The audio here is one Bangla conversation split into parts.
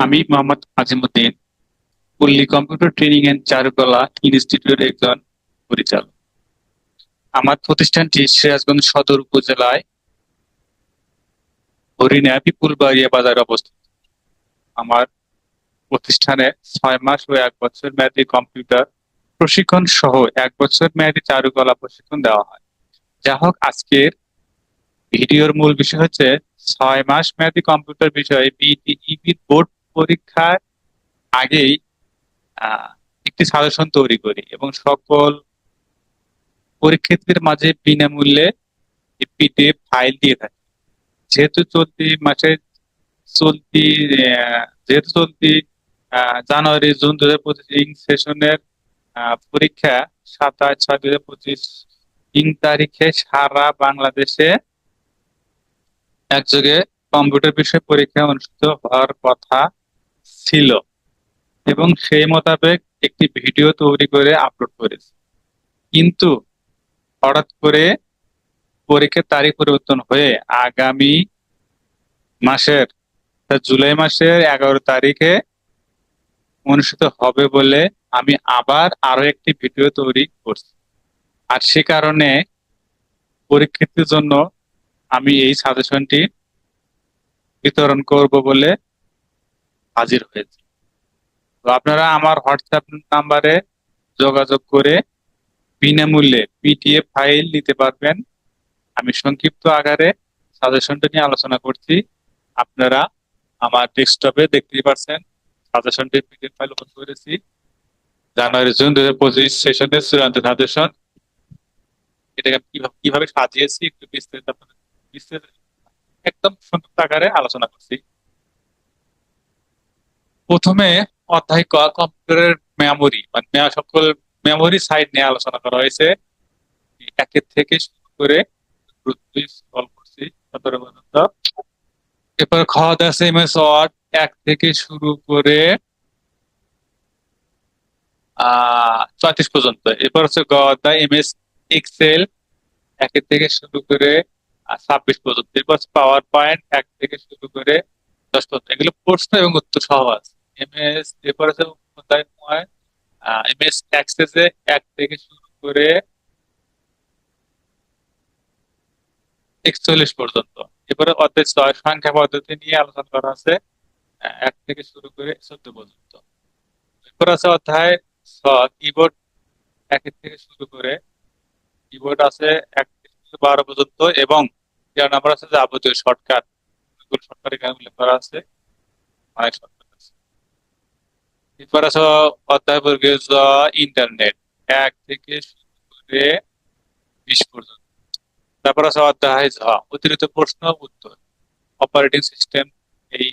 আমি মোহাম্মদ আজিমুদ্দিন, পল্লী কম্পিউটার ট্রেনিং এন্ড চারুকলা ইনস্টিটিউটের একজন পরিচালক। আমার প্রতিষ্ঠানটি সিরাজগঞ্জ সদর উপজেলায় হরিণা বিপুলবাড়িয়া বাজারে অবস্থিত। আমার প্রতিষ্ঠানে ছয় মাস ও এক বছর মেয়াদী কম্পিউটার প্রশিক্ষণ সহ এক বছর মেয়াদী চারুকলা প্রশিক্ষণ দেওয়া হয়। যা হোক আজকের ভিডিওর মূল বিষয় হচ্ছে ছয় মাস মেয়াদী কম্পিউটার বিষয়ে বিটিইবি বোর্ড পরীক্ষার আগেই একটি সাজেশন তৈরি করি এবং সকল পরীক্ষার্থীদের মাঝে বিনামূল্যে পিডিএফ ফাইল দিয়ে থাকি। যেহেতু চলতি মাসে চলতি যেহেতু চলতি জানুয়ারি, জুন দু হাজার পঁচিশ ইং সেশনের পরীক্ষা সাতাশ ছয় দু হাজার পঁচিশ ইং তারিখে সারা বাংলাদেশে একযোগে কম্পিউটার বিষয়ে পরীক্ষা অনুষ্ঠিত হওয়ার কথা ছিল এবং সেই মোতাবেক একটি ভিডিও তৈরি করে আপলোড করেছি। কিন্তু হঠাৎ করে পরীক্ষার তারিখ পরিবর্তন হয়ে আগামী মাসের জুলাই মাসের এগারো তারিখে অনুষ্ঠিত হবে বলে আমি আবার আরও একটি ভিডিও তৈরি করছি। আর সে কারণে পরীক্ষার্থীর জন্য আমি এই সাজেশনটি বিতরণ করব বলে হাজির হয়েছি। তো আপনারা আমার হোয়াটসঅ্যাপ নাম্বারে যোগাযোগ করে বিনামূল্যে পিডিএফ ফাইল নিতে পারবেন। আমি সংক্ষিপ্ত আকারে সাজেশনটা নিয়ে আলোচনা করছি। আপনারা আমার ডেস্কটপে দেখতেই পাচ্ছেন সাজেশনটি পিডিএফ ফাইল ওপেন করেছি। জানুয়ারি, জুন দু হাজার পঁচিশ সেশনের চূড়ান্ত সাজেশন। এটাকে কীভাবে সাজিয়েছি একটু বিস্তারিত আপনাদের একদম সংক্ষিপ্ত আকারে আলোচনা করছি। প্রথমে অধ্যায় কম্পিউটারের মেমোরি মানে সকল মেমোরি সাইড নিয়ে আলোচনা করা হয়েছে। একের থেকে শুরু করে করছি এরপর খাওয়া দাওয়া আছে এমএস ওয়ার্ড, এক থেকে শুরু করে আহ চৌত্রিশ পর্যন্ত। এরপর হচ্ছে গদা এমএস এক্সেল, একের থেকে শুরু করে ছাব্বিশ পর্যন্ত এরপর পাওয়ার পয়েন্ট এক থেকে শুরু করে দশ পর্যন্ত। এগুলো প্রশ্ন এবং উত্তর সহ আছে। এমএস এরপর আছে নয়। এমএস অ্যাক্সেসে এক থেকে শুরু করে একচল্লিশ পর্যন্ত। এরপরে অধ্যায় ছয় সংখ্যা পদ্ধতি নিয়ে আলোচনা করা আছে। এক থেকে শুরু করে চোদ্দ পর্যন্ত। এরপর আছে অধ্যায় ছ কিবোর্ড এক থেকে শুরু করে। কিবোর্ড আছে এক থেকে বারো পর্যন্ত এবং তেরো নাম্বার আছে যে যাবতীয় শর্টকাট। গুগল শর্টকাট এখানে উল্লেখ করা আছে? অনেক শর্টকাট আছে। এরপর আছে অধ্যায় বর্গের জ ইন্টারনেট। এক থেকে শুরু করে বিশ পর্যন্ত। তারপর আছে অধ্যায় ঝ। অতিরিক্ত প্রশ্ন, উত্তর। অপারেটিং সিস্টেম এই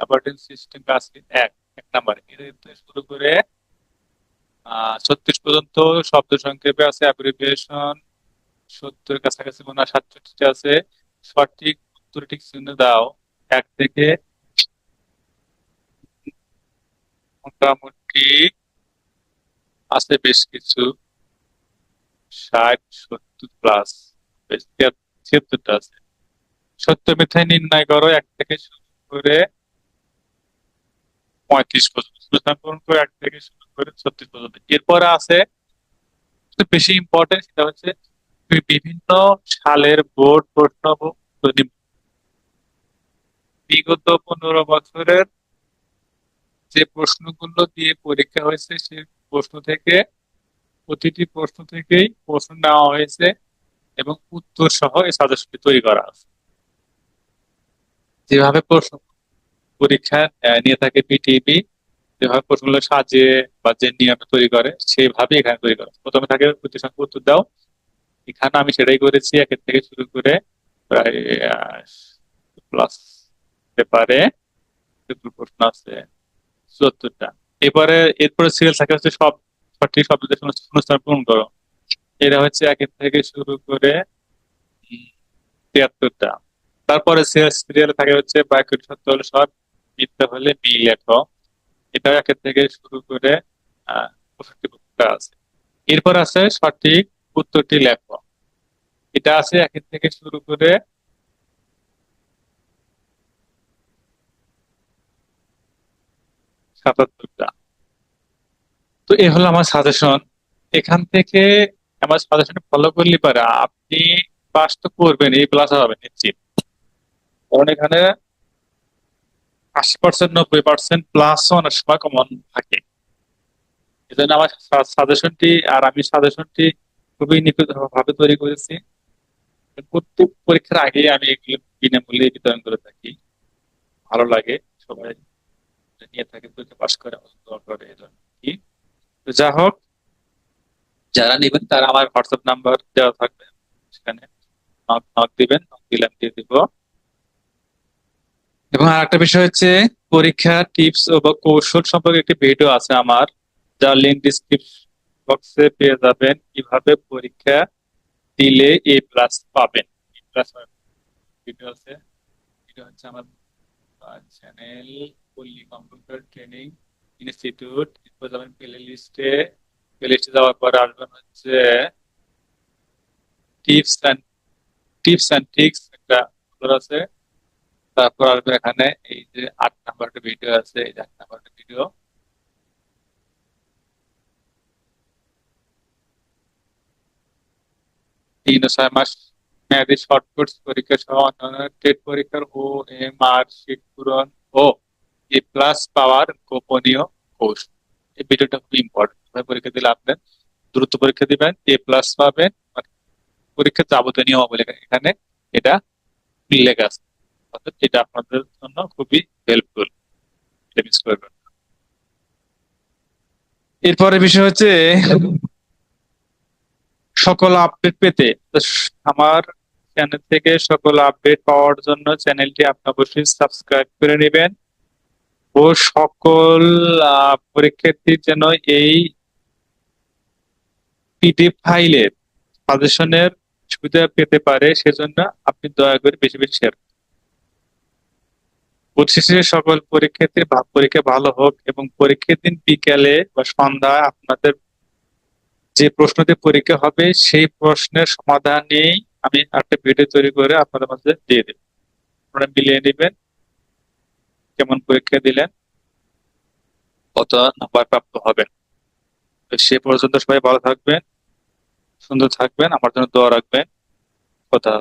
অপারেটিং সিস্টেম আছে এক এক নাম্বার। শুরু করে ছত্রিশ পর্যন্ত শব্দ সংক্ষেপে আছে অ্যাব্রিভিয়েশন সত্তর কাছাকাছি মনে হয় সাতষট্টি আছে। সঠিক উত্তর ঠিক চিহ্ন দাও। এক থেকে মোটামুটি আছে বেশ কিছু। ষাট, সত্তর প্লাস ছিয়াত্তরটা আছে। সত্য মিথ্যায় নির্ণয় করো। এক থেকে শুরু করে পঁয়ত্রিশ পর্যন্ত। এক থেকে শুরু করে ছত্রিশ পর্যন্ত। এরপরে আছে বেশি ইম্পর্টেন্ট সেটা হচ্ছে বিভিন্ন সালের বোর্ড প্রশ্ন উত্তর। বিগত পনেরো বছরের যে প্রশ্নগুলো দিয়ে পরীক্ষা হয়েছে সেই প্রশ্ন থেকে, প্রতিটি প্রশ্ন থেকেই প্রশ্ন নেওয়া হয়েছে এবং উত্তর সহ এই সাজেশনটি তৈরি করা আছে যেভাবে প্রশ্ন পরীক্ষা নিয়ে থাকে পিটিবি যেভাবে প্রশ্নগুলো সাজিয়ে বা যে নিয়মে তৈরি করে সেইভাবে এখানে তৈরি করা প্রথমে থাকে সংখ্যা উত্তর দাও এখানে আমি সেটাই করেছি, একের থেকে শুরু করে প্রায় প্লাস পেপারে প্রশ্ন আছে, চুয়াত্তরটা। এরপরে এরপরে সিরিয়াল থাকে হচ্ছে সব, সঠিক শব্দদের শূন্যস্থান পূরণ করো। এটা হচ্ছে একের থেকে শুরু করে তিয়াত্তরটা। তারপরে সিরিয়াল থাকে হচ্ছে বাক্যটি সত্য হলে সব, মিথ্যা হলে মি লেখো। এটাও একের থেকে শুরু করে পঁয়ষট্টি আছে। এরপর আছে সঠিক উত্তরটি লেখো এটা আছে এখন থেকে শুরু করে সাতাত্তরটা। তো এ হলো আমার সাজেশন এখান থেকে আমার সাজেশন ফলো করলে পারে আপনি পাস তো করবেন এই প্লাস হবে নিশ্চিত। কারণ এখানে আশি পার্সেন্ট নব্বই পার্সেন্ট প্লাস অনেক সময় কমন থাকে। এজন্য আমার সাজেশনটি আর আমি সাজেশনটি খুবই নিখুঁত ভাবে তৈরি করেছি। প্রত্যেক পরীক্ষার আগে আমি এগুলো বিনামূল্যে বিতরণ করে থাকি। ভালো লাগে, সবাই নিয়ে থাকে পরীক্ষা পাস করে কি। তো যা হোক, যারা নেবেন তারা আমার হোয়াটসঅ্যাপ নাম্বার দেওয়া থাকবে, সেখানে নক নক দিবেন নক দিলে আমি দিয়ে দিব। এবং আর একটা বিষয় হচ্ছে, পরীক্ষা টিপস ও বা কৌশল সম্পর্কে একটি ভিডিও আছে আমার যা লিঙ্ক ডিসক্রিপশন বক্সে পেয়ে যাবেন কীভাবে পরীক্ষা দিলে এ প্লাস পাবেন। এ প্লাস ভিডিও আছে ভিডিও হচ্ছে আমার চ্যানেল পল্লী কম্পিউটার ট্রেনিং ইনস্টিটিউট এরপর যাবেন প্লে লিস্টে প্লে যাওয়ার পর আসবেন হচ্ছে tips and tips and tricks একটা আছে। তারপর আসবে এখানে এই যে আট নাম্বার একটা ভিডিও আছে, এই আট নাম্বার একটা ভিডিও তিন ছয় মাস মেয়াদী শর্ট কোর্স পরীক্ষা সহ অন্যান্য টেট পরীক্ষার ও এম আর শিট পূরণ ও এ প্লাস পাওয়ার গোপনীয় কৌশল এই ভিডিওটা খুব ইম্পর্টেন্ট পরীক্ষা দিলে আপনার দ্রুত পরীক্ষা দিবেন, এ প্লাস পাবেন পরীক্ষার যাবতীয় নিয়মাবলী এখানে এটা উল্লেখ আছে। অর্থাৎ এটা আপনাদের জন্য খুবই হেল্পফুল এটা মিস করবেন। এরপরে বিষয় হচ্ছে সকল আপডেট পেতে আমার চ্যানেল থেকে সকল আপডেট পাওয়ার জন্য চ্যানেলটি আপনি অবশ্যই সাবস্ক্রাইব করে নেবেন। ও সকল পরীক্ষার্থীর যেন এই পিডিএফ ফাইলের সাজেশনের সুবিধা পেতে পারে, সেজন্য আপনি দয়া করে বেশি বেশি শেয়ার পরিশেষে সকল পরীক্ষার্থীর পরীক্ষা ভালো হোক এবং পরীক্ষার দিন বিকেলে বা সন্ধ্যায় আপনাদের যে প্রশ্নটি পরীক্ষা হবে, সেই প্রশ্নের সমাধান নিয়েই আমি একটা ভিডিও তৈরি করে আপনাদের মাঝে দিয়ে দেব। আপনারা মিলিয়ে নেবেন, কেমন পরীক্ষা দিলেন, কত নাম্বার প্রাপ্ত হবেন সে পর্যন্ত সবাই ভালো থাকবেন, সুন্দর থাকবেন, আমার জন্য দোয়া রাখবেন। কথা